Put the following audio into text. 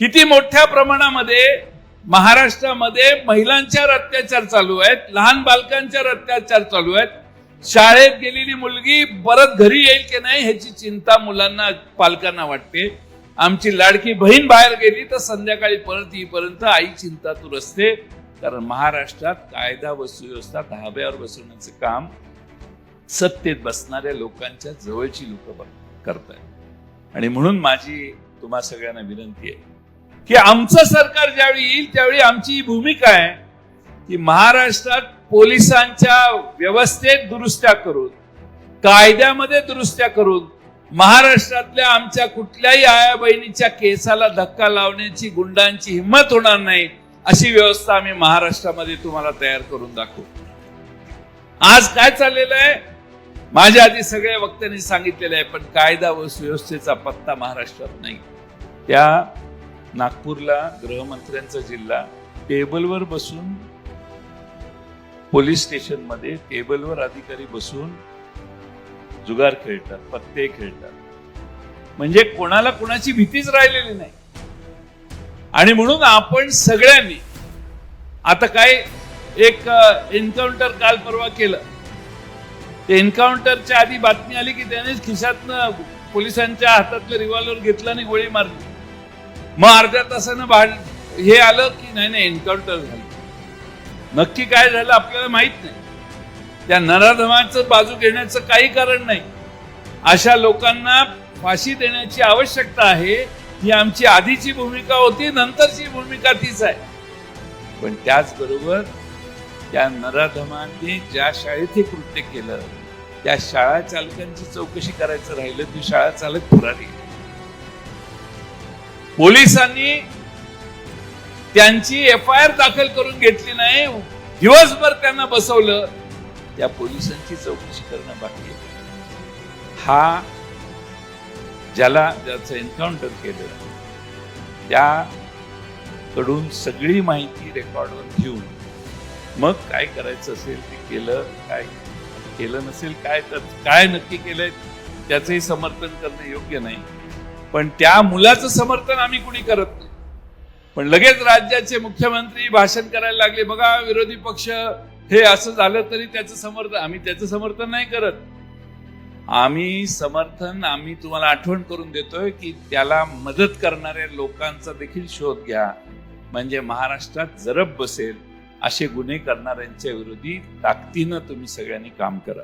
किती मोठ्या प्रमाणामध्ये महाराष्ट्रामध्ये महिलांच्यावर अत्याचार चालू आहेत लहान बालकांच्यावर अत्याचार चालू आहेत. शाळेत गेलेली मुलगी परत घरी येईल की नाही ह्याची चिंता मुलांना पालकांना वाटते. आमची लाडकी बहीण बाहेर गेली तर संध्याकाळी परत येईपर्यंत आई चिंतातूर असते. कारण महाराष्ट्रात कायदा व सुव्यवस्था धाब्यावर बसवण्याचं काम सत्तेत बसणाऱ्या लोकांच्या जवळची लोक आहेत आणि म्हणून माझी तुम्हा सगळ्यांना विनंती आहे की आमचं सरकार ज्यावेळी येईल त्यावेळी आमची ही भूमिका आहे की महाराष्ट्रात पोलिसांच्या व्यवस्थेत दुरुस्त्या करून कायद्यामध्ये दुरुस्त्या करून महाराष्ट्रातल्या आमच्या कुठल्याही आया बहिणीच्या केसाला धक्का लावण्याची गुंडांची हिंमत होणार नाही अशी व्यवस्था आम्ही महाराष्ट्रामध्ये तुम्हाला तयार करून दाखवू. आज काय चाललेलं आहे? माझ्या आधी सगळ्या वक्त्यांनी सांगितलेलं आहे पण कायदा व सुव्यवस्थेचा पत्ता महाराष्ट्रात नाही. त्या नागपूरला गृहमंत्र्यांचा जिल्हा टेबलवर बसून पोलीस स्टेशनमध्ये टेबलवर अधिकारी बसून जुगार खेळतात पत्ते खेळतात. म्हणजे कोणाला कोणाची भीतीच राहिलेली नाही. आणि म्हणून आपण सगळ्यांनी आता काय एक एन्काउंटर काल परवा केलं. ते एन्काउंटरच्या आधी बातमी आली की त्यानेच खिशातनं पोलिसांच्या हातातलं रिव्हॉल्वर घेतलं आणि गोळी मारली. मग अर्ध्या तासानं भाड हे आलं की नाही नाही एन्काउंटर झालं. नक्की काय झालं आपल्याला माहीत नाही. त्या नराधमाचं बाजू घेण्याचं काही कारण नाही. अशा लोकांना फाशी देण्याची आवश्यकता आहे ही आमची आधीची भूमिका होती नंतरची भूमिका तीच आहे. पण त्याचबरोबर त्या नराधमांनी ज्या शाळेत हे कृत्य केलं त्या शाळा चालकांची चौकशी करायचं राहिलं ती शाळा चालक फरारी पोलिसांनी त्यांची एफ आय आर दाखल करून घेतली नाही. दिवसभर त्यांना बसवलं. त्या पोलिसांची चौकशी करणं बाकी आहे. हा ज्याला ज्याचं एन्काउंटर केलं त्याकडून सगळी माहिती रेकॉर्डवर घेऊन मग काय करायचं असेल ते केलं काय केलं नसेल काय तर काय नक्की केलंय त्याचंही समर्थन करणं योग्य नाही. पण त्या मुलाचं समर्थन आम्ही कुणी करत नाही. पण लगेच राज्याचे मुख्यमंत्री भाषण करायला लागले बघा विरोधी पक्ष हे असं झालं तरी त्याचं समर्थन आम्ही त्याचं समर्थन नाही करत. आम्ही समर्थन आम्ही तुम्हाला आठवण करून देतोय की त्याला मदत करणाऱ्या लोकांचा देखील शोध घ्या. म्हणजे महाराष्ट्रात जरब बसेल असे गुन्हे करणाऱ्यांच्या विरोधी ताकदीनं तुम्ही सगळ्यांनी काम करा.